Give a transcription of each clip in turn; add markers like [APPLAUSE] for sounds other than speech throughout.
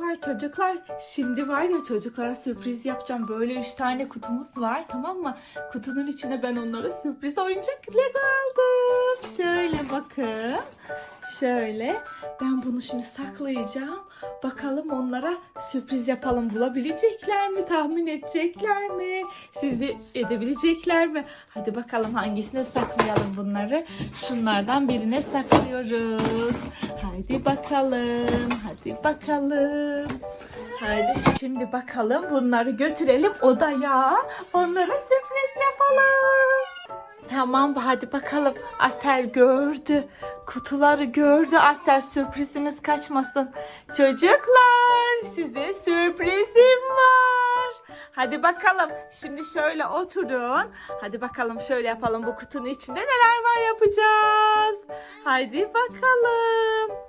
Çocuklar çocuklar şimdi var ya çocuklara sürpriz yapacağım. Böyle üç tane kutumuz var tamam mı? Kutunun içine ben onlara sürpriz oyuncak aldım. Şöyle bakın. Şöyle ben bunu şimdi saklayacağım. Bakalım onlara sürpriz yapalım. Bulabilecekler mi? Tahmin edecekler mi? Sizi edebilecekler mi? Hadi bakalım hangisine saklayalım bunları. Şunlardan birine saklıyoruz. Hadi bakalım. Hadi bakalım. Hadi şimdi bakalım bunları götürelim odaya. Onlara sürpriz yapalım. Tamam hadi bakalım. Asel gördü. Kutuları gördü. Asel sürprizimiz kaçmasın. Çocuklar size sürprizim var. Hadi bakalım. Şimdi şöyle oturun. Hadi bakalım şöyle yapalım. Bu kutunun içinde neler var yapacağız. Hadi bakalım.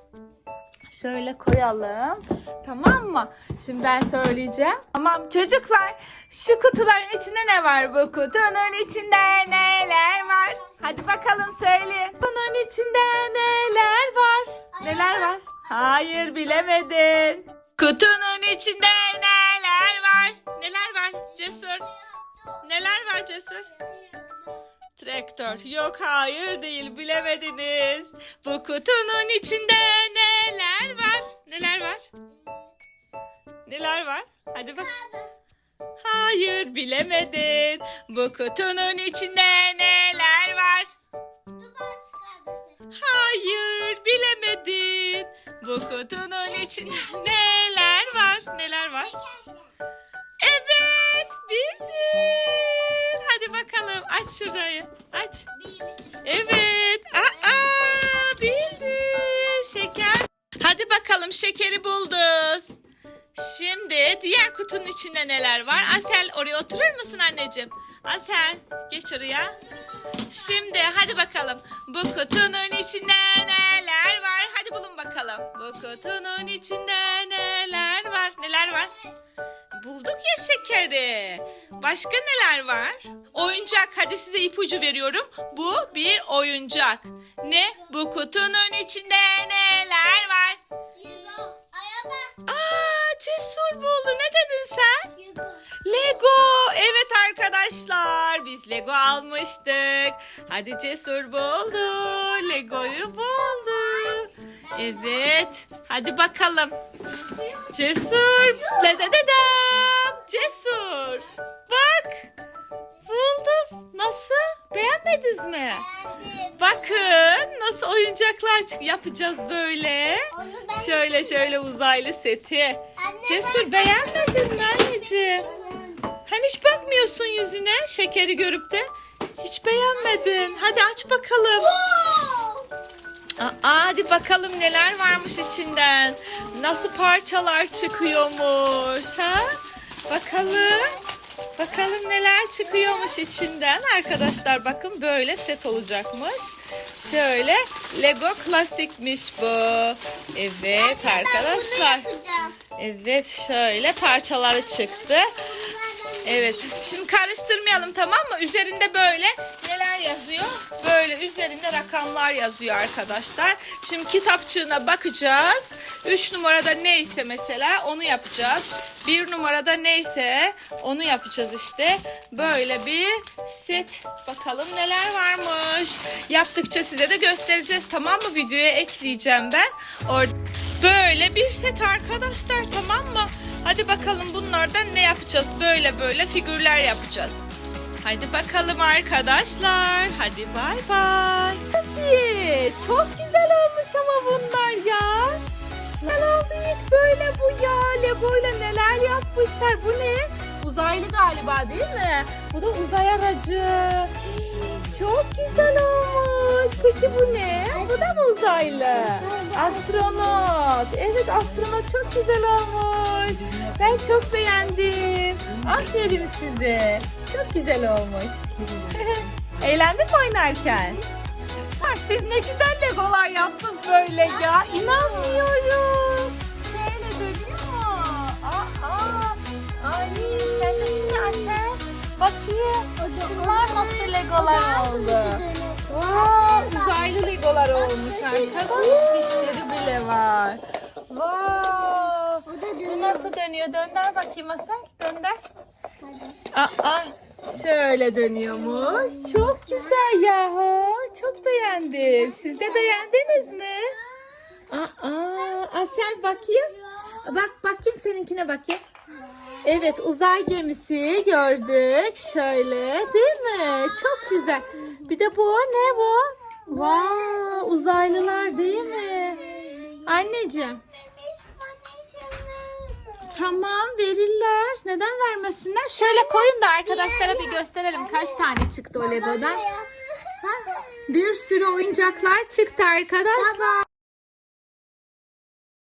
Şöyle koyalım. Tamam mı? Şimdi ben söyleyeceğim. Tamam çocuklar. Şu kutuların içinde ne var bu kutunun içinde neler var? Hadi bakalım söyle. Bunun içinde neler var? Neler var? Hayır bilemedin. Kutunun içinde neler var? Neler var Cesur? Neler var Cesur? Traktör. Yok hayır değil bilemediniz. Bu kutunun içinde Hadi bak. Hayır bilemedin. Bu kutunun içinde neler var? Hayır bilemedin. Bu kutunun içinde neler var? Neler var? Evet bildin. Hadi bakalım aç şurayı. Aç. Evet. Aa, bildi. Şeker. Hadi bakalım şekeri bulduz. Şimdi diğer kutunun içinde neler var? Asel oraya oturur musun anneciğim? Asel geç oraya. Şimdi hadi bakalım. Bu kutunun içinde neler var? Hadi bulun bakalım. Bu kutunun içinde neler var? Neler var? Bulduk ya şekeri. Başka neler var? Oyuncak. Hadi size ipucu veriyorum. Bu bir oyuncak. Ne? Bu kutunun içinde neler var? Lego. Evet arkadaşlar. Biz Lego almıştık. Hadi cesur buldu. Lego'yu buldu. Evet. Hadi bakalım. Cesur. Dedededem. Cesur. Bak. Bulduz. Nasıl? Beğenmediniz mi? Bakın nasıl oyuncaklar çık- yapacağız böyle. Şöyle şöyle uzaylı seti. Cesur beğenmedin mi anneciğim? Hiç bakmıyorsun yüzüne şekeri görüp de. Hiç beğenmedin. Hadi aç bakalım. Aa, hadi bakalım neler varmış içinden. Nasıl parçalar çıkıyormuş ha? Bakalım. Bakalım neler çıkıyormuş içinden. Arkadaşlar bakın böyle set olacakmış. Şöyle Lego klasikmiş bu. Evet arkadaşlar. Evet şöyle parçaları çıktı. Evet. Şimdi karıştırmayalım tamam mı? Üzerinde böyle neler yazıyor? Böyle üzerinde rakamlar yazıyor arkadaşlar. Şimdi kitapçığına bakacağız. 3 numarada neyse mesela onu yapacağız. 1 numarada neyse onu yapacağız işte. Böyle bir set. Bakalım neler varmış. Yaptıkça size de göstereceğiz tamam mı? Videoya ekleyeceğim ben. Orada böyle bir set arkadaşlar tamam mı? Hadi bakalım bunlardan ne yapacağız? Böyle böyle figürler yapacağız. Hadi bakalım arkadaşlar. Hadi bay bay. Hadi. Çok güzel olmuş ama bunlar ya. Lalabit böyle bu ya. Lego'yla neler yapmışlar. Bu ne? Uzaylı galiba değil mi? Bu da uzay aracı. Çok güzel olmuş. Peki bu ne? Bu da mı uzaylı? Astronot. Evet astronot çok güzel olmuş. Ben çok beğendim. Aferin size. Çok güzel olmuş. [LAUGHS] Eğlendin mi oynarken? Bak siz ne güzel legolar yaptınız böyle ya. İnanmıyorum. Şimdi anne. Bakayım. Şunlar nasıl legolar oldu. Wow, uzaylı legolar olmuş arkadaşlar. Dişleri bile var. Wow. mu dönüyor? Dönder bakayım Hasan. Dönder. Aa, şöyle dönüyormuş. Çok güzel yahu. Çok beğendim. Siz de beğendiniz mi? Aa, Asel bakayım. Bak bakayım seninkine bakayım. Evet uzay gemisi gördük. Şöyle değil mi? Çok güzel. Bir de bu ne bu? Wow, uzaylılar değil mi? Anneciğim. Tamam verirler. Neden vermesinler? Şöyle koyun da arkadaşlara bir gösterelim kaç tane çıktı o Lego'dan. Ha, bir sürü oyuncaklar çıktı arkadaşlar.